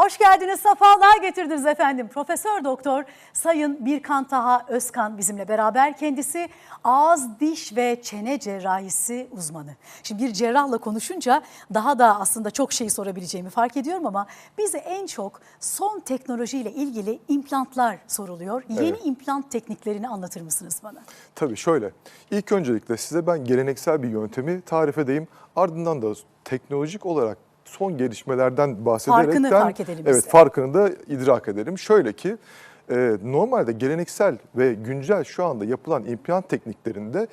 Hoş geldiniz, sefalar getirdiniz efendim. Profesör Doktor Sayın Birkan Taha Özkan bizimle beraber. Kendisi ağız, diş ve çene cerrahisi uzmanı. Şimdi bir cerrahla konuşunca daha da aslında çok şey sorabileceğimi fark ediyorum ama bize en çok son teknolojiyle ilgili implantlar soruluyor. Yeni Evet. implant tekniklerini anlatır mısınız bana? Tabii şöyle. İlk öncelikle size ben geleneksel bir yöntemi tarif edeyim. Ardından da teknolojik olarak son gelişmelerden bahsederekten Farkını fark edelim Evet, farkını da idrak edelim. Şöyle ki e, normalde geleneksel ve güncel şu anda yapılan implant tekniklerinde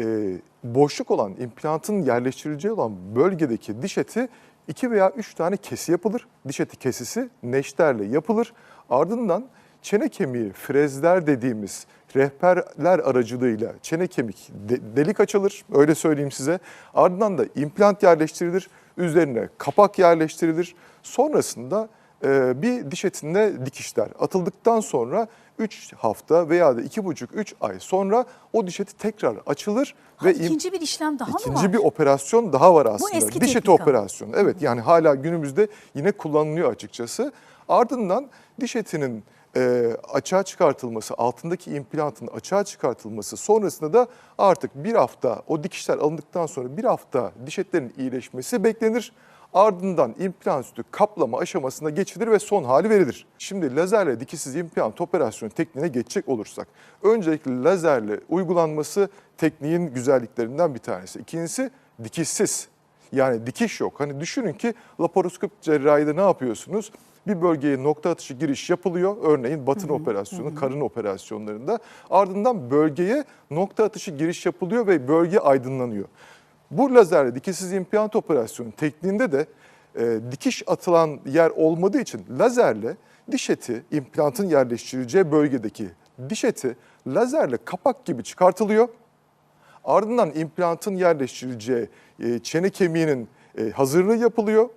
e, boşluk olan implantın yerleştirileceği olan bölgedeki diş eti iki veya üç tane kesi yapılır. Diş eti kesisi neşterle yapılır. Ardından çene kemiği frezler dediğimiz rehberler aracılığıyla çene kemik de- delik açılır. Öyle söyleyeyim size. Ardından da implant yerleştirilir. Üzerine kapak yerleştirilir. Sonrasında e, bir diş etinde dikişler atıldıktan sonra 3 hafta veya da 2,5-3 ay sonra o diş eti tekrar açılır Ha, ve ikinci bir işlem daha mı var? İkinci bir operasyon daha var aslında. eski Diş eti operasyonu. Evet yani hala günümüzde yine kullanılıyor açıkçası. Ardından diş etinin e, açığa çıkartılması, altındaki implantın açığa çıkartılması sonrasında da artık bir hafta o dikişler alındıktan sonra bir hafta diş etlerinin iyileşmesi beklenir. Ardından implant üstü kaplama aşamasına geçilir ve son hali verilir. Şimdi lazerle dikişsiz implant operasyonu tekniğine geçecek olursak, öncelikle lazerle uygulanması tekniğin güzelliklerinden bir tanesi. İkincisi dikişsiz. Yani dikiş yok. Hani düşünün ki laparoskop cerrahide ne yapıyorsunuz? Bir bölgeye nokta atışı giriş yapılıyor. Örneğin batın operasyonu, karın operasyonlarında. Ardından bölgeye nokta atışı giriş yapılıyor ve bölge aydınlanıyor. Bu lazerle dikişsiz implant operasyonu tekniğinde de e, dikiş atılan yer olmadığı için lazerle diş eti implantın yerleştirileceği bölgedeki diş eti lazerle kapak gibi çıkartılıyor. Ardından implantın yerleştirileceği e, çene kemiğinin e, hazırlığı yapılıyor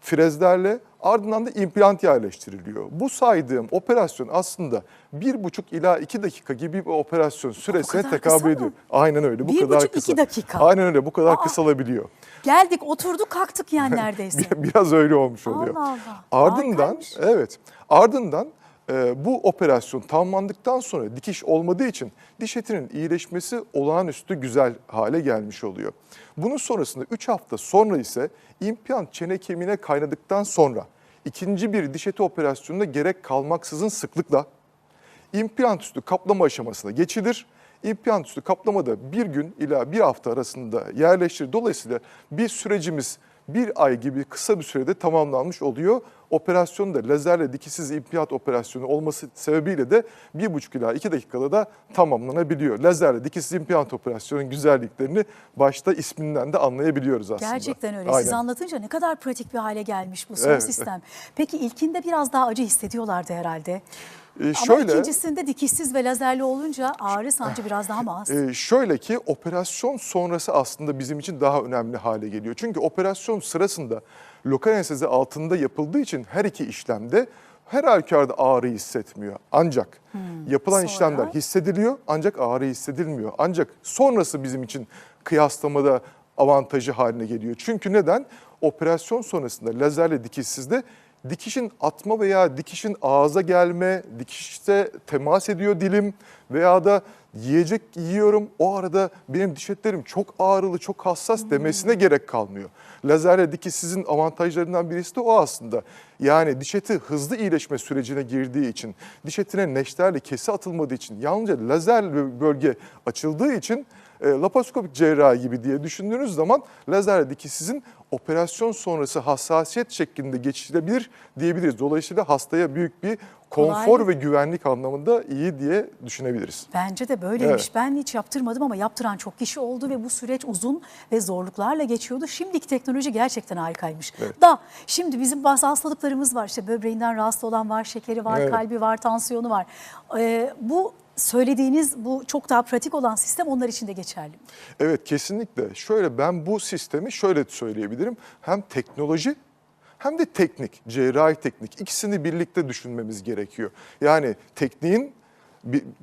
frezlerle. Ardından da implant yerleştiriliyor. Bu saydığım operasyon aslında bir buçuk ila iki dakika gibi bir operasyon süresine tekabül ediyor. Aynen öyle. Bu Bir kadar buçuk, kısa. iki dakika. Aynen öyle. Bu kadar Aa. kısalabiliyor. Geldik, oturduk, kalktık yani neredeyse. Bir- Biraz öyle olmuş oluyor. Allah Allah. Ardından Harikaymış. evet. Ardından e, bu operasyon tamamlandıktan sonra dikiş olmadığı için diş etinin iyileşmesi olağanüstü güzel hale gelmiş oluyor. Bunun sonrasında 3 hafta sonra ise implant çene kemiğine kaynadıktan sonra ikinci bir diş eti operasyonuna gerek kalmaksızın sıklıkla implant üstü kaplama aşamasına geçilir. İmplant üstü kaplamada bir gün ila bir hafta arasında yerleştirir. Dolayısıyla bir sürecimiz bir ay gibi kısa bir sürede tamamlanmış oluyor. Operasyon da lazerle dikişsiz implant operasyonu olması sebebiyle de bir buçuk ila iki dakikada da tamamlanabiliyor. Lazerle dikişsiz implant operasyonun güzelliklerini başta isminden de anlayabiliyoruz aslında. Gerçekten öyle. Siz Aynen. anlatınca ne kadar pratik bir hale gelmiş bu son Evet. sistem. Peki ilkinde biraz daha acı hissediyorlardı herhalde. Ama şöyle, ikincisinde dikişsiz ve lazerli olunca ağrı sancı biraz daha mı az? Ee, şöyle ki operasyon sonrası aslında bizim için daha önemli hale geliyor. Çünkü operasyon sırasında lokal anestezi altında yapıldığı için her iki işlemde her halükarda ağrı hissetmiyor. Ancak yapılan Sonra? işlemler hissediliyor ancak ağrı hissedilmiyor. Ancak sonrası bizim için kıyaslamada avantajı haline geliyor. Çünkü neden? Operasyon sonrasında lazerle dikişsizde dikişin atma veya dikişin ağza gelme, dikişte temas ediyor dilim veya da yiyecek yiyorum o arada benim diş etlerim çok ağrılı, çok hassas demesine gerek kalmıyor. Lazerle dikişsizin avantajlarından birisi de o aslında. Yani diş eti hızlı iyileşme sürecine girdiği için, diş etine neşterle kesi atılmadığı için, yalnızca lazer bölge açıldığı için e, laparoskopik cerrahi gibi diye düşündüğünüz zaman lazer dikişsizin operasyon sonrası hassasiyet şeklinde geçilebilir diyebiliriz. Dolayısıyla hastaya büyük bir konfor Kolaylık. ve güvenlik anlamında iyi diye düşünebiliriz. Bence de böyleymiş. Evet. Ben hiç yaptırmadım ama yaptıran çok kişi oldu ve bu süreç uzun ve zorluklarla geçiyordu. Şimdiki teknoloji gerçekten harikaymış. Evet. Da şimdi bizim bazı hastalıklarımız var. İşte böbreğinden rahatsız olan var, şekeri var, Evet. kalbi var, tansiyonu var. Ee, bu söylediğiniz bu çok daha pratik olan sistem onlar için de geçerli. Evet kesinlikle. Şöyle ben bu sistemi şöyle söyleyebilirim. Hem teknoloji hem de teknik, cerrahi teknik ikisini birlikte düşünmemiz gerekiyor. Yani tekniğin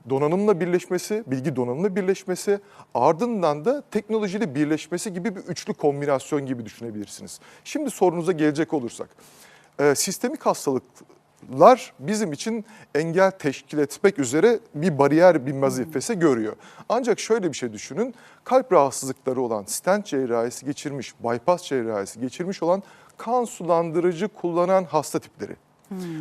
donanımla birleşmesi, bilgi donanımla birleşmesi, ardından da teknolojiyle birleşmesi gibi bir üçlü kombinasyon gibi düşünebilirsiniz. Şimdi sorunuza gelecek olursak, e, sistemik hastalıklar bizim için engel teşkil etmek üzere bir bariyer, bir vazifesi görüyor. Ancak şöyle bir şey düşünün, kalp rahatsızlıkları olan, stent cerrahisi geçirmiş, bypass cerrahisi geçirmiş olan kan sulandırıcı kullanan hasta tipleri.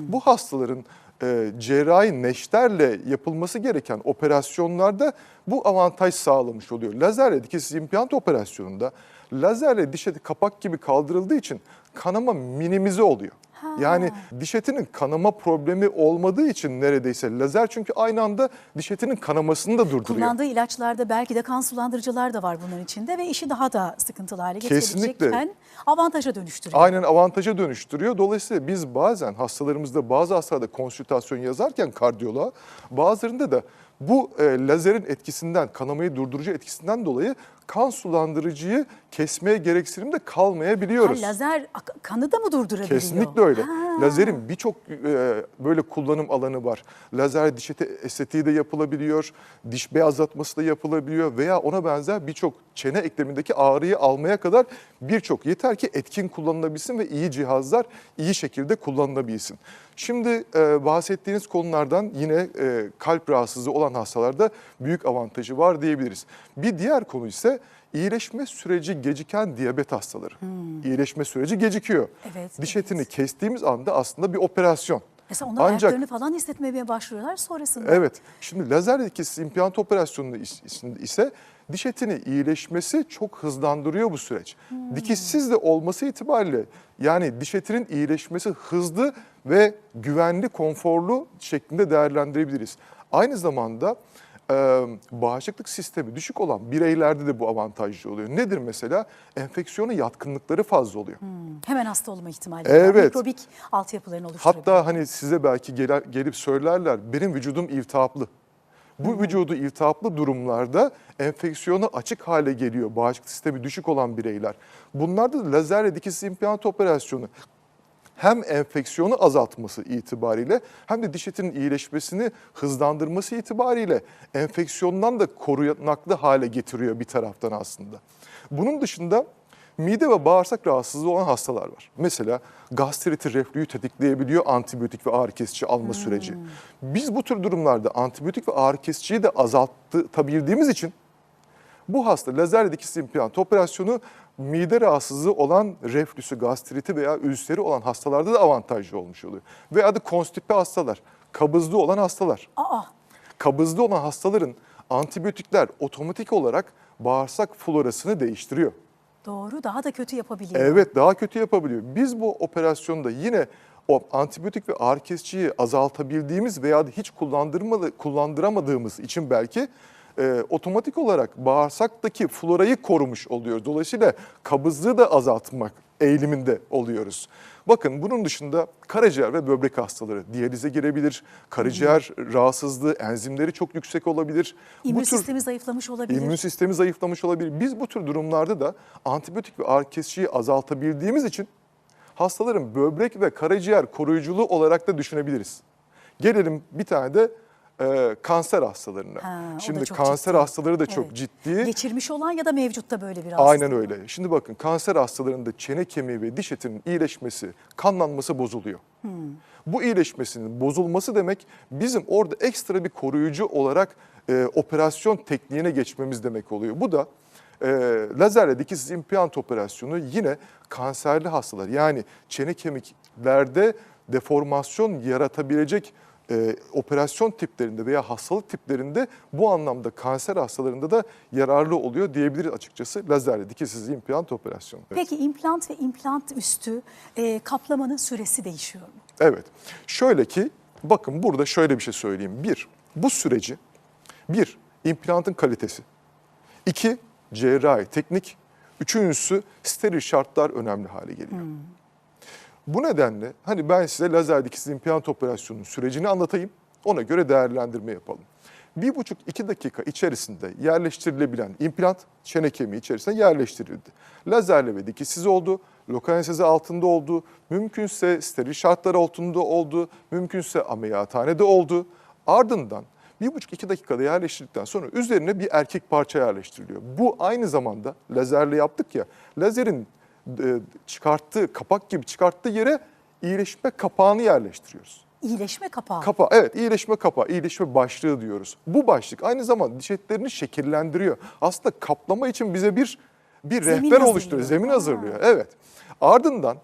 Bu hastaların e, cerrahi neşterle yapılması gereken operasyonlarda bu avantaj sağlamış oluyor. Lazerle dikişsiz implant operasyonunda lazerle diş eti kapak gibi kaldırıldığı için kanama minimize oluyor. Yani diş etinin kanama problemi olmadığı için neredeyse lazer çünkü aynı anda diş etinin kanamasını da durduruyor. Kullandığı ilaçlarda belki de kan sulandırıcılar da var bunların içinde ve işi daha da sıkıntılı hale getirebilecekken avantaja dönüştürüyor. Aynen avantaja dönüştürüyor. Dolayısıyla biz bazen hastalarımızda bazı hastalarda konsültasyon yazarken kardiyoloğa bazılarında da bu e, lazerin etkisinden, kanamayı durdurucu etkisinden dolayı kan sulandırıcıyı kesmeye gereksinim de kalmayabiliyoruz. Ha, lazer kanı da mı durdurabiliyor? Kesinlikle öyle. Ha. Lazerin birçok e, böyle kullanım alanı var. Lazer diş eti estetiği de yapılabiliyor, diş beyazlatması da yapılabiliyor veya ona benzer birçok çene eklemindeki ağrıyı almaya kadar birçok. Yeter ki etkin kullanılabilsin ve iyi cihazlar iyi şekilde kullanılabilsin. Şimdi e, bahsettiğiniz konulardan yine e, kalp rahatsızlığı olan hastalarda büyük avantajı var diyebiliriz. Bir diğer konu ise iyileşme süreci geciken diyabet hastaları. İyileşme süreci gecikiyor. Evet, Diş evet. etini kestiğimiz anda aslında bir operasyon. Mesela onlar Ancak ayaklarını falan hissetmeye başlıyorlar sonrasında. evet şimdi lazer etkisiz implant operasyonu is- ise diş etini iyileşmesi çok hızlandırıyor bu süreç. Dikişsiz de olması itibariyle yani diş etinin iyileşmesi hızlı ve güvenli, konforlu şeklinde değerlendirebiliriz. Aynı zamanda e, bağışıklık sistemi düşük olan bireylerde de bu avantajlı oluyor. Nedir mesela? Enfeksiyona yatkınlıkları fazla oluyor. Hemen hasta olma ihtimali. Evet. var. Mikrobik altyapılarını oluşturabilir. Hatta hani size belki gele- gelip söylerler benim vücudum iltihaplı. Bu vücudu iltihaplı durumlarda enfeksiyona açık hale geliyor bağışıklık sistemi düşük olan bireyler. Bunlarda da lazerle dikişsiz implant operasyonu hem enfeksiyonu azaltması itibariyle hem de diş etinin iyileşmesini hızlandırması itibariyle enfeksiyondan da korunaklı hale getiriyor bir taraftan aslında. Bunun dışında mide ve bağırsak rahatsızlığı olan hastalar var. Mesela gastriti, reflüyü tetikleyebiliyor antibiyotik ve ağrı kesici alma süreci. Biz bu tür durumlarda antibiyotik ve ağrı kesiciyi de azaltabildiğimiz için bu hasta lazer dikişsiz implant operasyonu mide rahatsızlığı olan reflüsü, gastriti veya ülseri olan hastalarda da avantajlı olmuş oluyor. Veya da konstipe hastalar, kabızlı olan hastalar. Aa, Kabızlı olan hastaların antibiyotikler otomatik olarak bağırsak florasını değiştiriyor. doğru daha da kötü yapabiliyor. Evet daha kötü yapabiliyor. Biz bu operasyonda yine o antibiyotik ve ağrı kesiciyi azaltabildiğimiz veya da hiç kullandırmadı, kullandıramadığımız için belki e, otomatik olarak bağırsaktaki florayı korumuş oluyoruz. Dolayısıyla kabızlığı da azaltmak eğiliminde oluyoruz. Bakın bunun dışında karaciğer ve böbrek hastaları diyalize girebilir. Karaciğer rahatsızlığı, enzimleri çok yüksek olabilir. İmmün Bu tür- sistemi zayıflamış olabilir. İmmün sistemi zayıflamış olabilir. Biz bu tür durumlarda da antibiyotik ve ağrı kesiciyi azaltabildiğimiz için hastaların böbrek ve karaciğer koruyuculuğu olarak da düşünebiliriz. Gelelim bir tane de e, kanser hastalarına. Ha, Şimdi kanser ciddi. hastaları da çok Evet. ciddi. Geçirmiş olan ya da mevcutta böyle bir hastalık. Aynen öyle. Şimdi bakın kanser hastalarında çene kemiği ve diş etinin iyileşmesi, kanlanması bozuluyor. Bu iyileşmesinin bozulması demek bizim orada ekstra bir koruyucu olarak e, operasyon tekniğine geçmemiz demek oluyor. Bu da e, lazerle dikişsiz implant operasyonu yine kanserli hastalar yani çene kemiklerde deformasyon yaratabilecek e, operasyon tiplerinde veya hastalık tiplerinde bu anlamda kanser hastalarında da yararlı oluyor diyebiliriz açıkçası lazerle dikişsiz implant operasyonu. Evet. Peki implant ve implant üstü e, kaplamanın süresi değişiyor mu? Evet. Şöyle ki bakın burada şöyle bir şey söyleyeyim. Bir, bu süreci bir, implantın kalitesi. iki cerrahi teknik. Üçüncüsü steril şartlar önemli hale geliyor. Bu nedenle hani ben size lazer dikişsiz implant operasyonunun sürecini anlatayım. Ona göre değerlendirme yapalım. Bir buçuk iki dakika içerisinde yerleştirilebilen implant çene kemiği içerisine yerleştirildi. Lazerle ve dikişsiz oldu, lokal anestezi altında oldu, mümkünse steril şartlar altında oldu, mümkünse ameliyathanede oldu. Ardından bir buçuk iki dakikada yerleştirdikten sonra üzerine bir erkek parça yerleştiriliyor. Bu aynı zamanda lazerle yaptık ya, lazerin çıkarttığı, kapak gibi çıkarttığı yere iyileşme kapağını yerleştiriyoruz. İyileşme kapağı. Kapa, evet iyileşme kapağı, iyileşme başlığı diyoruz. Bu başlık aynı zamanda diş etlerini şekillendiriyor. Aslında kaplama için bize bir bir Zemin rehber oluşturuyor, zemin Ha. hazırlıyor. Evet. Ardından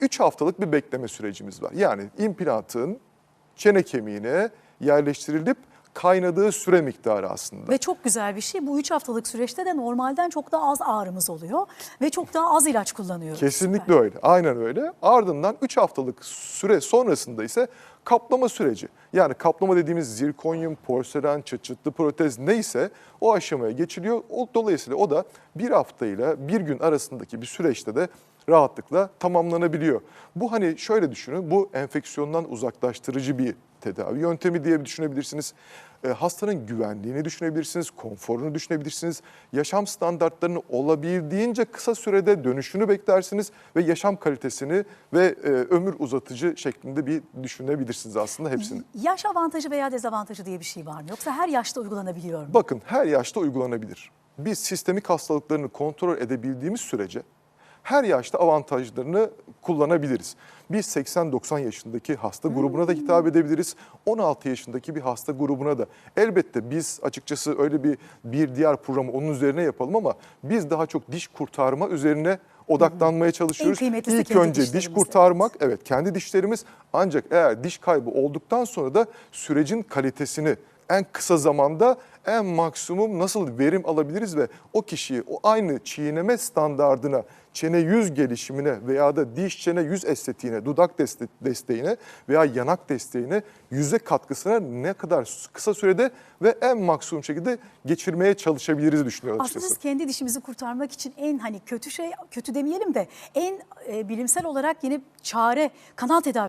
3 haftalık bir bekleme sürecimiz var. Yani implantın çene kemiğine yerleştirilip kaynadığı süre miktarı aslında. Ve çok güzel bir şey. Bu 3 haftalık süreçte de normalden çok daha az ağrımız oluyor. Ve çok daha az ilaç kullanıyoruz. Kesinlikle öyle. Aynen öyle. Ardından 3 haftalık süre sonrasında ise kaplama süreci. Yani kaplama dediğimiz zirkonyum, porselen, çıt çıtlı protez neyse o aşamaya geçiliyor. Dolayısıyla o da bir hafta ile bir gün arasındaki bir süreçte de rahatlıkla tamamlanabiliyor. Bu hani şöyle düşünün, bu enfeksiyondan uzaklaştırıcı bir tedavi yöntemi diye düşünebilirsiniz. E, hastanın güvenliğini düşünebilirsiniz, konforunu düşünebilirsiniz. Yaşam standartlarını olabildiğince kısa sürede dönüşünü beklersiniz ve yaşam kalitesini ve e, ömür uzatıcı şeklinde bir düşünebilirsiniz aslında hepsini. Yaş avantajı veya dezavantajı diye bir şey var mı? Yoksa her yaşta uygulanabiliyor mu? Bakın her yaşta uygulanabilir. Biz sistemik hastalıklarını kontrol edebildiğimiz sürece her yaşta avantajlarını kullanabiliriz. Biz 80-90 yaşındaki hasta grubuna da hitap edebiliriz. 16 yaşındaki bir hasta grubuna da. Elbette biz açıkçası öyle bir bir diğer programı onun üzerine yapalım ama biz daha çok diş kurtarma üzerine odaklanmaya çalışıyoruz. kıymetlisi İlk kendi önce diş kurtarmak, evet kendi dişlerimiz ancak eğer diş kaybı olduktan sonra da sürecin kalitesini en kısa zamanda en maksimum nasıl verim alabiliriz ve o kişiyi o aynı çiğneme standardına, çene yüz gelişimine veya da diş çene yüz estetiğine, dudak deste- desteğine veya yanak desteğine yüze katkısına ne kadar kısa sürede ve en maksimum şekilde geçirmeye çalışabiliriz düşünüyorum Aslında açıkçası. siz kendi dişimizi kurtarmak için en hani kötü şey, kötü demeyelim de en e, bilimsel olarak yeni çare kanal tedavi